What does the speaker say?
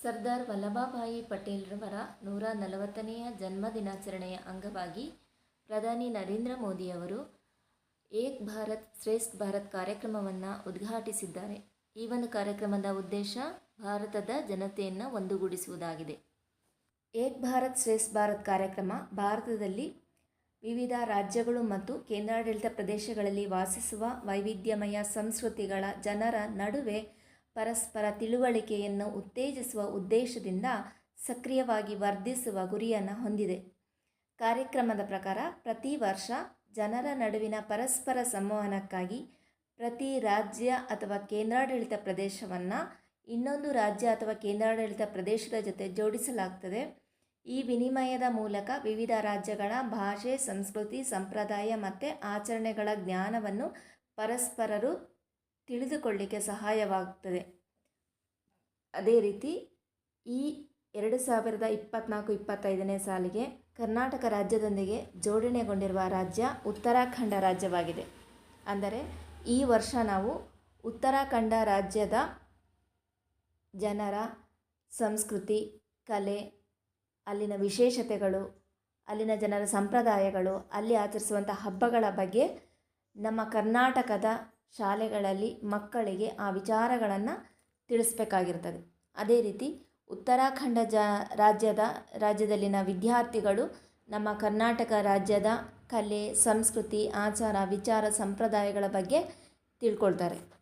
ಸರ್ದಾರ್ ವಲ್ಲಭಭಾಯಿ ಪಟೇಲ್ರವರ ನೂರ ನಲವತ್ತನೆಯ ಜನ್ಮದಿನಾಚರಣೆಯ ಅಂಗವಾಗಿ ಪ್ರಧಾನಿ ನರೇಂದ್ರ ಮೋದಿ ಅವರು ಏಕ್ ಭಾರತ್ ಶ್ರೇಷ್ಠ ಭಾರತ್ ಕಾರ್ಯಕ್ರಮವನ್ನು ಉದ್ಘಾಟಿಸಿದ್ದಾರೆ. ಈ ಒಂದು ಕಾರ್ಯಕ್ರಮದ ಉದ್ದೇಶ ಭಾರತದ ಜನತೆಯನ್ನು ಒಂದುಗೂಡಿಸುವುದಾಗಿದೆ. ಏಕ್ ಭಾರತ್ ಶ್ರೇಷ್ಠ ಭಾರತ್ ಕಾರ್ಯಕ್ರಮ ಭಾರತದಲ್ಲಿ ವಿವಿಧ ರಾಜ್ಯಗಳು ಮತ್ತು ಕೇಂದ್ರಾಡಳಿತ ಪ್ರದೇಶಗಳಲ್ಲಿ ವಾಸಿಸುವ ವೈವಿಧ್ಯಮಯ ಸಂಸ್ಕೃತಿಗಳ ಜನರ ನಡುವೆ ಪರಸ್ಪರ ತಿಳುವಳಿಕೆಯನ್ನು ಉತ್ತೇಜಿಸುವ ಉದ್ದೇಶದಿಂದ ಸಕ್ರಿಯವಾಗಿ ವರ್ಧಿಸುವ ಗುರಿಯನ್ನು ಹೊಂದಿದೆ. ಕಾರ್ಯಕ್ರಮದ ಪ್ರಕಾರ ಪ್ರತಿ ವರ್ಷ ಜನರ ನಡುವಿನ ಪರಸ್ಪರ ಸಂವಹನಕ್ಕಾಗಿ ಪ್ರತಿ ರಾಜ್ಯ ಅಥವಾ ಕೇಂದ್ರಾಡಳಿತ ಪ್ರದೇಶವನ್ನು ಇನ್ನೊಂದು ರಾಜ್ಯ ಅಥವಾ ಕೇಂದ್ರಾಡಳಿತ ಪ್ರದೇಶದ ಜೊತೆ ಜೋಡಿಸಲಾಗ್ತದೆ. ಈ ವಿನಿಮಯದ ಮೂಲಕ ವಿವಿಧ ರಾಜ್ಯಗಳ ಭಾಷೆ, ಸಂಸ್ಕೃತಿ, ಸಂಪ್ರದಾಯ ಮತ್ತು ಆಚರಣೆಗಳ ಜ್ಞಾನವನ್ನು ಪರಸ್ಪರರು ತಿಳಿದುಕೊಳ್ಳಿಕ್ಕೆ ಸಹಾಯವಾಗುತ್ತದೆ ಅದೇ ರೀತಿ ಈ ಎರಡು ಸಾವಿರದ ಇಪ್ಪತ್ತ್ನಾಲ್ಕು ಇಪ್ಪತ್ತೈದನೇ ಸಾಲಿಗೆ ಕರ್ನಾಟಕ ರಾಜ್ಯದೊಂದಿಗೆ ಜೋಡಣೆಗೊಂಡಿರುವ ರಾಜ್ಯ ಉತ್ತರಾಖಂಡ ರಾಜ್ಯವಾಗಿದೆ. ಅಂದರೆ ಈ ವರ್ಷ ನಾವು ಉತ್ತರಾಖಂಡ ರಾಜ್ಯದ ಜನರ ಸಂಸ್ಕೃತಿ, ಕಲೆ, ಅಲ್ಲಿನ ವಿಶೇಷತೆಗಳು, ಅಲ್ಲಿನ ಜನರ ಸಂಪ್ರದಾಯಗಳು, ಅಲ್ಲಿ ಆಚರಿಸುವಂಥ ಹಬ್ಬಗಳ ಬಗ್ಗೆ ನಮ್ಮ ಕರ್ನಾಟಕದ ಶಾಲೆಗಳಲ್ಲಿ ಮಕ್ಕಳಿಗೆ ಆ ವಿಚಾರಗಳನ್ನು ತಿಳಿಸ್ಬೇಕಾಗಿರ್ತದೆ. ಅದೇ ರೀತಿ ಉತ್ತರಾಖಂಡ ಜ, ರಾಜ್ಯದ, ರಾಜ್ಯದಲ್ಲಿನ ವಿದ್ಯಾರ್ಥಿಗಳು ನಮ್ಮ ಕರ್ನಾಟಕ ರಾಜ್ಯದ ಕಲೆ, ಸಂಸ್ಕೃತಿ, ಆಚಾರ, ವಿಚಾರ, ಸಂಪ್ರದಾಯಗಳ ಬಗ್ಗೆ ತಿಳ್ಕೊಳ್ತಾರೆ.